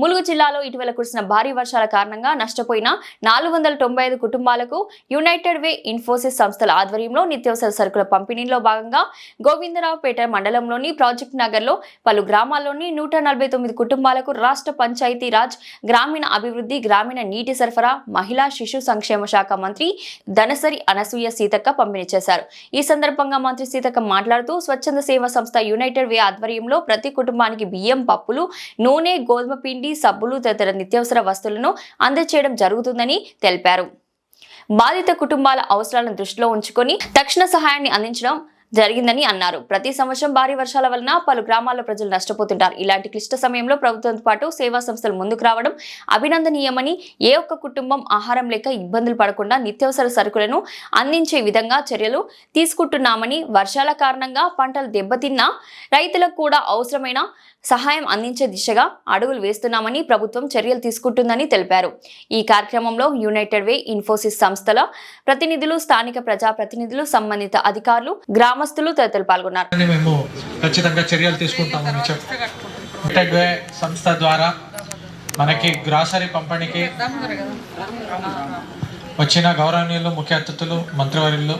ములుగు జిల్లాలో ఇటీవల కురిసిన భారీ వర్షాల కారణంగా నష్టపోయిన నాలుగు వందల తొంభై ఐదు కుటుంబాలకు యునైటెడ్ వే ఇన్ఫోసిస్ సంస్థల ఆధ్వర్యంలో నిత్యావసర సరుకుల పంపిణీలో భాగంగా గోవిందరావుపేట మండలంలోని ప్రాజెక్ట్ నగర్లో పలు గ్రామాల్లోని నూట నలభై తొమ్మిది కుటుంబాలకు రాష్ట్ర పంచాయతీ రాజ్ గ్రామీణ అభివృద్ధి గ్రామీణ నీటి సరఫరా మహిళా శిశు సంక్షేమ శాఖ మంత్రి ధనసరి అనసూయ సీతక్క పంపిణీ చేశారు. ఈ సందర్భంగా మంత్రి సీతక్క మాట్లాడుతూ స్వచ్ఛంద సేవా సంస్థ యునైటెడ్ వే ఆధ్వర్యంలో ప్రతి కుటుంబానికి బియ్యం పప్పులు నూనె గోధుమ పిండి సబ్బులు తదితర నిత్యావసర వస్తువులను అందజేయడం జరుగుతుందని తెలిపారు. బాధిత కుటుంబాల అవసరాలను దృష్టిలో ఉంచుకొని తక్షణ సహాయాన్ని అందించడం జరిగిందని అన్నారు. ప్రతి సంవత్సరం భారీ వర్షాల వలన పలు గ్రామాల్లో ప్రజలు నష్టపోతుంటారు. ఇలాంటి క్లిష్ట సమయంలో ప్రభుత్వంతో పాటు సేవా సంస్థలు ముందుకు రావడం అభినందనీయమని ఏ ఒక్క కుటుంబం ఆహారం లేక ఇబ్బందులు పడకుండా నిత్యావసర సరుకులను అందించే విధంగా చర్యలు తీసుకుంటున్నామని వర్షాల కారణంగా పంటలు దెబ్బతిన్నా రైతులకు కూడా అవసరమైన సహాయం అందించే దిశగా అడుగులు వేస్తున్నామని ప్రభుత్వం చర్యలు తీసుకుంటుందని తెలిపారు. ఈ కార్యక్రమంలో యునైటెడ్ వే ఇన్ఫోసిస్ సంస్థల ప్రతినిధులు స్థానిక ప్రజాప్రతినిధులు సంబంధిత అధికారులు గ్రామస్తులు తదితరులు పాల్గొన్నారు. మేము ఖచ్చితంగా చర్యలు తీసుకుంటామని చెప్ వే సంస్థ ద్వారా మనకి గ్రాసరీ పంపిణీకి వచ్చిన గౌరవనీయులు ముఖ్య అతిథులు మంత్రివర్యులు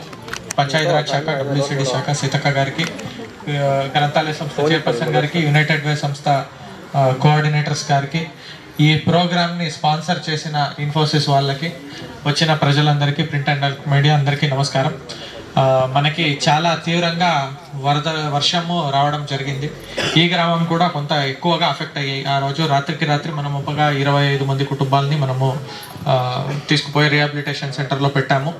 పంచాయతీరాజ్ శాఖ డబ్ల్యూసిడి శాఖ సీతక్క గారికి గ్రంథాలయ సంస్థ చైర్పర్సన్ గారికి యునైటెడ్ వే సంస్థ కోఆర్డినేటర్స్ గారికి ఈ ప్రోగ్రామ్ని స్పాన్సర్ చేసిన ఇన్ఫోసిస్ వాళ్ళకి వచ్చిన ప్రజలందరికీ ప్రింట్ అండ్ మీడియా అందరికీ నమస్కారం. మనకి చాలా తీవ్రంగా వరద వర్షము రావడం జరిగింది. ఈ గ్రామం కూడా కొంత ఎక్కువగా అఫెక్ట్ అయ్యాయి ఆ రోజు రాత్రికి రాత్రి మనం ముప్పగా ఇరవై ఐదు మంది కుటుంబాలని మనము తీసుకుపోయి రిహాబిలిటేషన్ సెంటర్లో పెట్టాము.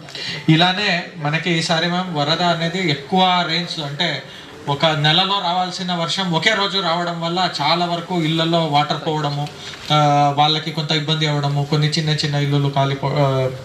ఇలానే మనకి ఈసారి మేము వరద అనేది ఎక్కువ రేంజ్ అంటే ఒక నెలలో రావాల్సిన వర్షం ఒకే రోజు రావడం వల్ల చాలా వరకు ఇళ్ళలో వాటర్ పోవడము వాళ్ళకి కొంత ఇబ్బంది అవ్వడము కొన్ని చిన్న చిన్న ఇల్లులు కాలిపో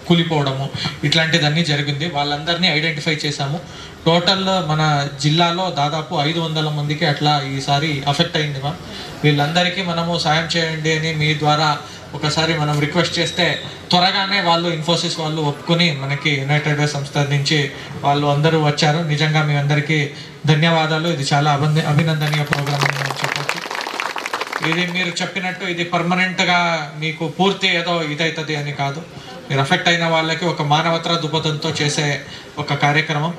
కూలిపోవడము ఇట్లాంటిదన్నీ జరిగింది. వాళ్ళందరినీ ఐడెంటిఫై చేశాము. టోటల్ మన జిల్లాలో దాదాపు ఐదు వందల మందికి అట్లా ఈసారి అఫెక్ట్ అయింది మ్యామ్ వీళ్ళందరికీ మనము సాయం చేయండి అని మీ ద్వారా ఒకసారి మనం రిక్వెస్ట్ చేస్తే త్వరగానే వాళ్ళు ఇన్ఫోసిస్ వాళ్ళు ఒప్పుకొని మనకి యునైటెడ్ వే సంస్థ నుంచి వాళ్ళు అందరూ వచ్చారు. నిజంగా మీ అందరికీ ధన్యవాదాలు. ఇది చాలా అభినంద అభినందనీయ ప్రోగ్రామ్ అని చెప్పచ్చు చెప్పొచ్చు. ఇది మీరు చెప్పినట్టు ఇది పర్మనెంట్గా మీకు పూర్తి ఏదో ఇదవుతుంది అని కాదు. మీరు అఫెక్ట్ అయిన వాళ్ళకి ఒక మానవత్ర దృపథంతో చేసే ఒక కార్యక్రమం.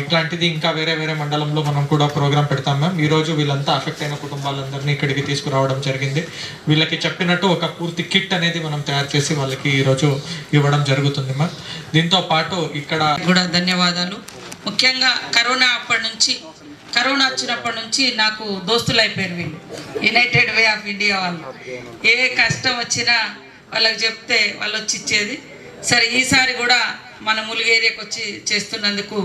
ఇట్లాంటిది ఇంకా వేరే వేరే మండలంలో మనం కూడా ప్రోగ్రాం పెడతాం మ్యామ్. ఈరోజు వీళ్ళంతా అఫెక్ట్ అయిన కుటుంబాలందరినీ ఇక్కడికి తీసుకురావడం జరిగింది. వీళ్ళకి చెప్పినట్టు ఒక పూర్తి కిట్ అనేది మనం తయారు చేసి వాళ్ళకి ఈరోజు ఇవ్వడం జరుగుతుంది మ్యామ్. దీంతో పాటు ఇక్కడ కూడా ధన్యవాదాలు. ముఖ్యంగా కరోనా అప్పటి నుంచి కరోనా వచ్చినప్పటి నుంచి నాకు దోస్తులు అయిపోయారు వీళ్ళు. యునైటెడ్ వే ఆఫ్ ఇండియా వాళ్ళు. ఏ కష్టం వచ్చినా వాళ్ళకి చెప్తే వాళ్ళు వచ్చి ఇచ్చేది. సరే ఈసారి కూడా మన ములుగు ఏరియాకి వచ్చి చేస్తున్నందుకు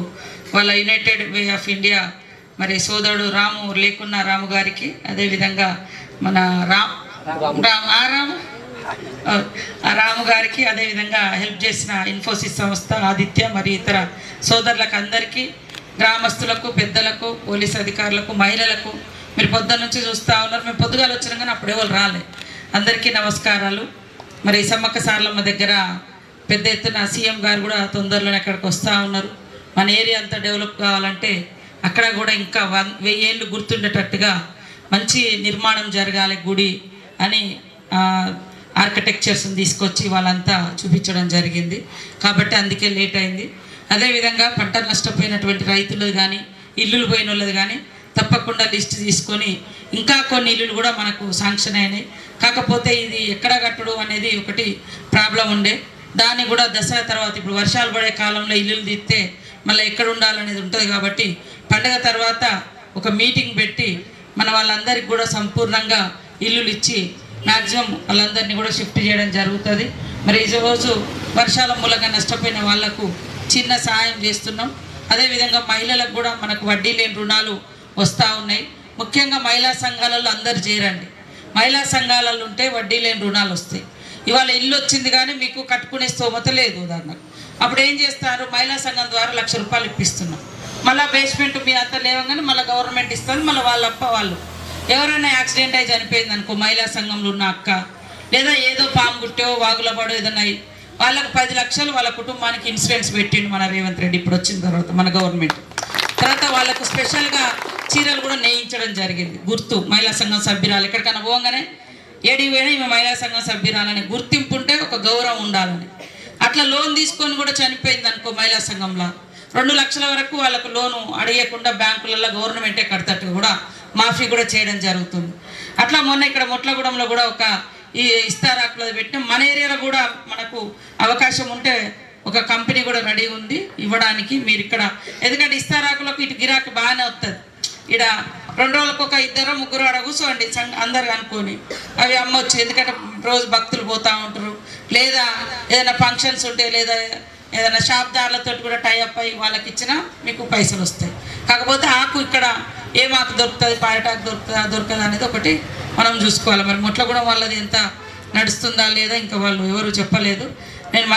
వాళ్ళ యునైటెడ్ వే ఆఫ్ ఇండియా మరి సోదరుడు రాము లేకున్న రాము గారికి అదేవిధంగా మన రామ్ రామ్. ఆ రాము? ఆ రాము గారికి అదేవిధంగా హెల్ప్ చేసిన ఇన్ఫోసిస్ సంస్థ ఆదిత్య మరి ఇతర సోదరులకు అందరికీ గ్రామస్తులకు పెద్దలకు పోలీస్ అధికారులకు మహిళలకు మీరు పొద్దున్న నుంచి చూస్తూ ఉన్నారు. మేము పొద్దుగాల వచ్చినాం కానీ అప్పుడు ఎవరు రాలే. అందరికీ నమస్కారాలు. మరి సమ్మక్క సార్లమ్మ దగ్గర పెద్ద ఎత్తున సీఎం గారు కూడా తొందరలోనే అక్కడికి వస్తూ ఉన్నారు. మన ఏరియా అంతా డెవలప్ కావాలంటే అక్కడ కూడా ఇంకా వన్ వెయ్యేళ్ళు గుర్తుండేటట్టుగా మంచి నిర్మాణం జరగాలి గుడి అని ఆర్కిటెక్చర్స్ని తీసుకొచ్చి వాళ్ళంతా చూపించడం జరిగింది. కాబట్టి అందుకే లేట్ అయింది. అదేవిధంగా పంట నష్టపోయినటువంటి రైతులది కానీ ఇల్లులు పోయిన వాళ్ళది కానీ తప్పకుండా లిస్ట్ తీసుకొని ఇంకా కొన్ని ఇల్లులు కూడా మనకు శాంక్షన్ అయినాయి. కాకపోతే ఇది ఎక్కడ కట్టడు అనేది ఒకటి ప్రాబ్లం ఉండే. దాన్ని కూడా దసరా తర్వాత ఇప్పుడు వర్షాలు పడే కాలంలో ఇల్లులు తీస్తే మళ్ళీ ఎక్కడ ఉండాలనేది ఉంటుంది కాబట్టి పండగ తర్వాత ఒక మీటింగ్ పెట్టి మన వాళ్ళందరికీ కూడా సంపూర్ణంగా ఇల్లులు ఇచ్చి మ్యాక్సిమం వాళ్ళందరినీ కూడా షిఫ్ట్ చేయడం జరుగుతుంది. మరి ఈరోజు రోజు వర్షాల మూలంగా నష్టపోయిన వాళ్ళకు చిన్న సహాయం చేస్తున్నాం. అదేవిధంగా మహిళలకు కూడా మనకు వడ్డీ లేని రుణాలు వస్తూ ఉన్నాయి. ముఖ్యంగా మహిళా సంఘాలలో అందరు చేరండి. మహిళా సంఘాలలో ఉంటే వడ్డీ లేని రుణాలు వస్తాయి. ఇవాళ ఇల్లు వచ్చింది కానీ మీకు కట్టుకునే స్తోమత లేదు ఉదాహరణకు అప్పుడు ఏం చేస్తారు? మహిళా సంఘం ద్వారా లక్ష రూపాయలు ఇప్పిస్తున్నాం. మళ్ళీ బేస్మెంట్ మీ అంతా లేవగానే మళ్ళీ గవర్నమెంట్ ఇస్తుంది మళ్ళీ వాళ్ళ అప్ప వాళ్ళు. ఎవరైనా యాక్సిడెంట్ అయి చనిపోయింది అనుకో మహిళా సంఘంలో ఉన్న అక్క లేదా ఏదో పాము గుట్టో వాగుల పడో ఏదైనా వాళ్ళకు పది లక్షలు వాళ్ళ కుటుంబానికి ఇన్సూరెన్స్ పెట్టిండు మన రేవంత్ రెడ్డి. ఇప్పుడు వచ్చిన తర్వాత మన గవర్నమెంట్ తర్వాత వాళ్ళకు స్పెషల్గా చీరలు కూడా నేయించడం జరిగింది. గుర్తు మహిళా సంఘం సభ్యురాలు ఎక్కడికైనా పోగానే ఏడికి ఈమె మహిళా సంఘం సభ్యురాలని గుర్తింపు ఉంటే ఒక గౌరవం ఉండాలని. అట్లా లోన్ తీసుకొని కూడా చనిపోయింది అనుకో మహిళా సంఘంలో. రెండు లక్షల వరకు వాళ్ళకు లోను అడిగకుండా బ్యాంకులలో గవర్నమెంటే కడతట్టు కూడా మాఫీ కూడా చేయడం జరుగుతుంది. అట్లా మొన్న ఇక్కడ మొట్లగూడెంలో కూడా ఒక ఈ ఇస్తారాకులో పెట్టిన. మన ఏరియాలో కూడా మనకు అవకాశం ఉంటే ఒక కంపెనీ కూడా రెడీ ఉంది ఇవ్వడానికి మీరు ఇక్కడ. ఎందుకంటే ఇస్తారాకులకు ఇటు గిరాకీ బాగానే వస్తుంది ఇక్కడ రెండు రోజులకు ఒక ఇద్దరు ముగ్గురు ఆడ కూర్చోండి అందరు అనుకొని అవి అమ్మొచ్చు ఎందుకంటే రోజు భక్తులు పోతూ ఉంటారు. లేదా ఏదైనా ఫంక్షన్స్ ఉంటే లేదా ఏదైనా షాప్దారులతో కూడా టైఅప్ అయ్యి వాళ్ళకి ఇచ్చినా మీకు పైసలు వస్తాయి. కాకపోతే ఆకు ఇక్కడ ఏ ఆకు దొరుకుతుంది పాయటాకు దొరుకుతుందా దొరకదా అనేది ఒకటి మనం చూసుకోవాలి. మరి ముట్లగూడెం కూడా వాళ్ళది ఎంత నడుస్తుందా లేదా ఇంకా వాళ్ళు ఎవరు చెప్పలేదు. నేను